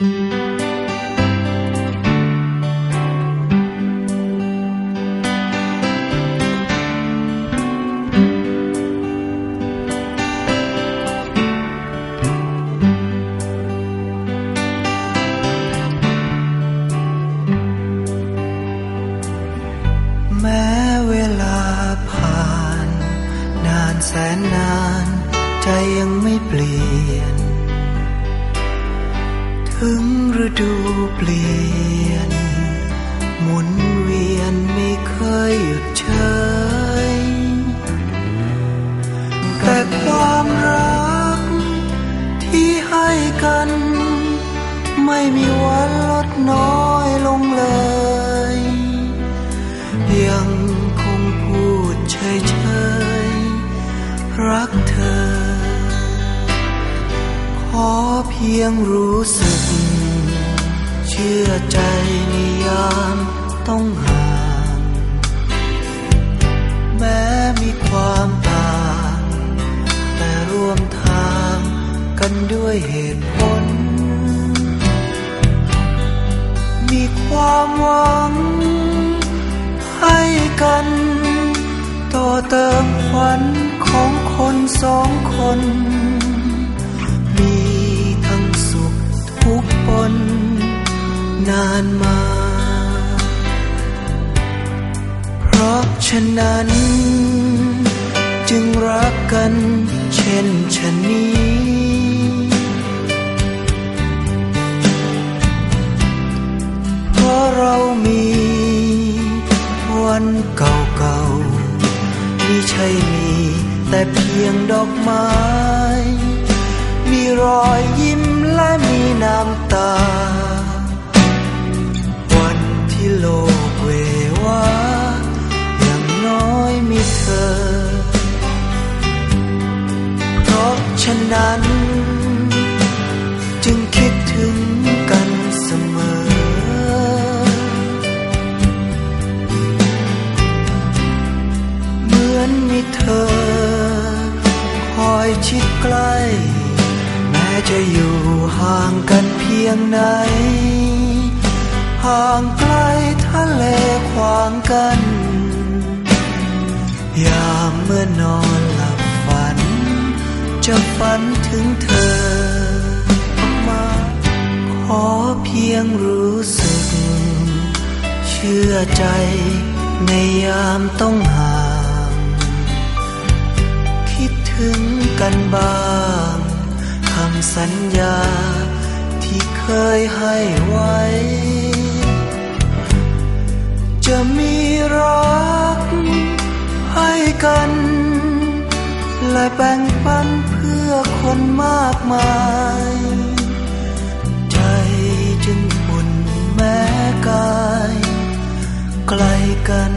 แม้เวลาผ่าน นานแสนนาน ใจยังไม่เปลี่ยน ถึงฤดูเปลี่ยน หมุนเวียนไม่เคยหยุดเฉยแต่ความรักที่ให้กัน ไม่มีวันลดน้อยลงเลย ยังคงพูดเฉยๆรักเธอขอ เพียงรู้สึก เชื่อใจในยามต้องห่าง แม้มีความต่าง แต่ร่วมทางกันด้วยเหตุผล มีความหวัง ให้กัน ต่อเติมขวัญของคนสองคน นานมา เพราะฉะนั้น จึงรักกันเช่นชะนี้ เพราะเรามีวันเก่าๆนี่ใช่มี แต่เพียงดอกไม้ มีรอยยิ้มและมีน้ำตา ชิดใกล้ แม้จะอยู่ห่างกันเพียงไหน ห่างไกลทะเลขวางกัน ยามเมื่อนอนหลับฝัน จะฝันถึงเธอ มาขอเพียงรู้สึก เชื่อใจในยามต้องห่าง คิดถึง กันบ้างคำสัญญาที่เคยให้ไว้ จะมีรักให้กัน และแบ่งปันเพื่อคนมากมาย ใจจึงอุ่นแม้กายไกลกัน